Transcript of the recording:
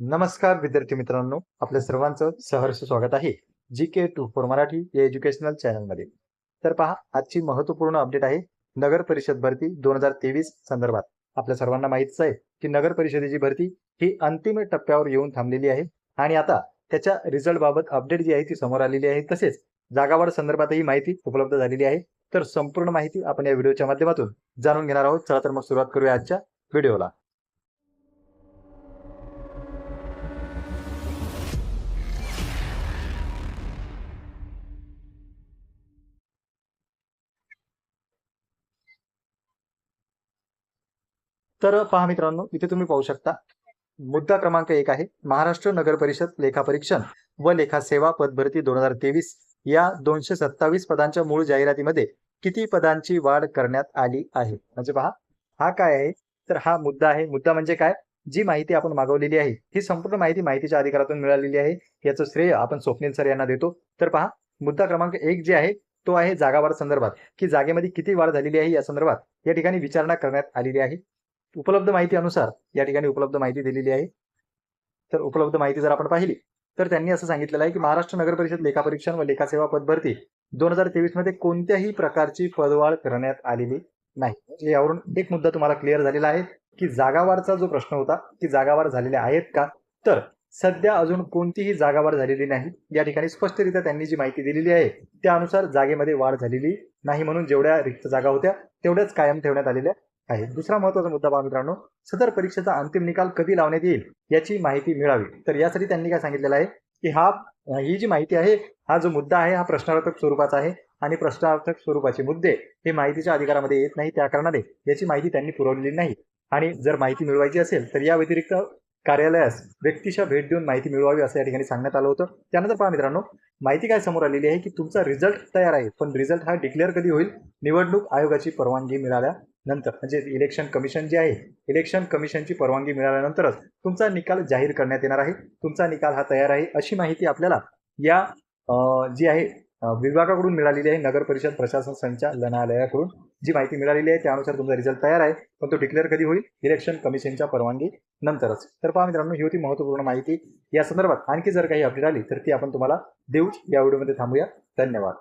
नमस्कार विद्यार्थी मित्रांनो. आपल्या सर्वांचं सहर्ष स्वागत आहे G K two four Marathi या एज्युकेशनल चॅनलमध्ये. तर पहा आजची महत्त्वपूर्ण अपडेट आहे नगर परिषद भरती दोन हजार तेवीस संदर्भात. आपल्या सर्वांना माहितीच आहे की नगर परिषदेची भरती ही अंतिम टप्प्यावर येऊन थांबलेली आहे आणि आता त्याच्या रिझल्ट बाबत अपडेट जी आहे ती समोर आलेली आहे. तसेच जागावाढ संदर्भातही माहिती उपलब्ध झालेली आहे. तर संपूर्ण माहिती आपण या व्हिडिओच्या माध्यमातून जाणून घेणार आहोत. चला तर मग सुरुवात करूया आजच्या व्हिडिओला. तर पहा मित्रांनो इथे तुम्ही पाहू शकता. मुद्दा क्रमांक एक आहे महाराष्ट्र नगर परिषद लेखापरीक्षण व लेखा सेवा पदभरती दोन हजार तेवीस या दोनशे सत्तावीस पदांच्या मूळ जाहिरातीमध्ये किती पदांची वाढ करण्यात आली आहे? म्हणजे पहा हा काय आहे? तर हा मुद्दा आहे. मुद्दा म्हणजे काय? जी माहिती आपण मागवलेली आहे ही संपूर्ण माहिती माहितीच्या अधिकारातून मिळालेली आहे. याचं श्रेय आपण स्वप्नील सर यांना देतो. तर पहा मुद्दा क्रमांक एक जे आहे तो आहे जागावाढ संदर्भात. की जागेमध्ये किती वाढ झालेली आहे या संदर्भात या ठिकाणी विचारणा करण्यात आलेली आहे. उपलब्ध माहिती अनुसार या ठिकाणी उपलब्ध माहिती दिलेली आहे. तर उपलब्ध माहिती जर आपण पाहिली तर त्यांनी असं सांगितलेलं आहे की महाराष्ट्र नगर परिषद लेखापरीक्षण व लेखा सेवा पद भरती दोन हजार तेवीसमध्ये कोणत्याही प्रकारची पदवाढ करण्यात आलेली नाही. म्हणजे यावरून एक मुद्दा तुम्हाला क्लिअर झालेला आहे की जागावारचा जो प्रश्न होता की जागावार झालेल्या आहेत का? तर सध्या अजून कोणतीही जागावाढ झालेली नाही. या ठिकाणी स्पष्टरित्या त्यांनी जी माहिती दिलेली आहे त्यानुसार जागेमध्ये वाढ झालेली नाही म्हणून जेवढ्या रिक्त जागा होत्या तेवढ्याच कायम ठेवण्यात आलेल्या आहे. दुसरा महत्त्वाचा मुद्दा पहा मित्रांनो सदर परीक्षेचा अंतिम निकाल कधी लावण्यात येईल याची माहिती मिळावी. तर यासाठी त्यांनी काय सांगितलेलं आहे की हा ही जी माहिती आहे हा जो मुद्दा आहे हा प्रश्नार्थक स्वरूपाचा आहे आणि प्रश्नार्थक स्वरूपाचे मुद्दे हे माहितीच्या अधिकारामध्ये येत नाही त्या कारणाने याची माहिती त्यांनी पुरवलेली नाही. आणि जर माहिती मिळवायची असेल तर या व्यतिरिक्त कार्यालयास व्यक्तीच्या भेट देऊन माहिती मिळवावी असं या ठिकाणी सांगण्यात आलं होतं. त्यानंतर पहा मित्रांनो माहिती काय समोर आलेली आहे की तुमचा रिझल्ट तयार आहे पण रिझल्ट हा डिक्लेअर कधी होईल? निवडणूक आयोगाची परवानगी मिळाल्या. नंतर म्हणजे इलेक्शन कमिशन जे आहे इलेक्शन कमिशनची परवानगी मिळाल्यानंतरच तुमचा निकाल जाहीर करण्यात येणार आहे. तुमचा निकाल हा तयार आहे अशी माहिती आपल्याला या जी आहे विभागाकडून मिळालेली आहे नगर परिषद प्रशासन संचालनालयाकडून. जी माहिती मिळालेली आहे त्यानुसार तुमचा रिझल्ट तयार आहे पण तो डिक्लेअर कधी होईल? इलेक्शन कमिशनच्या परवानगी नंतरच. तर पहा मित्रांनो ही होती महत्त्वपूर्ण माहिती. या संदर्भात आणखी जर काही अपडेट आली तर ती आपण तुम्हाला देऊच. या व्हिडिओमध्ये थांबूया. धन्यवाद.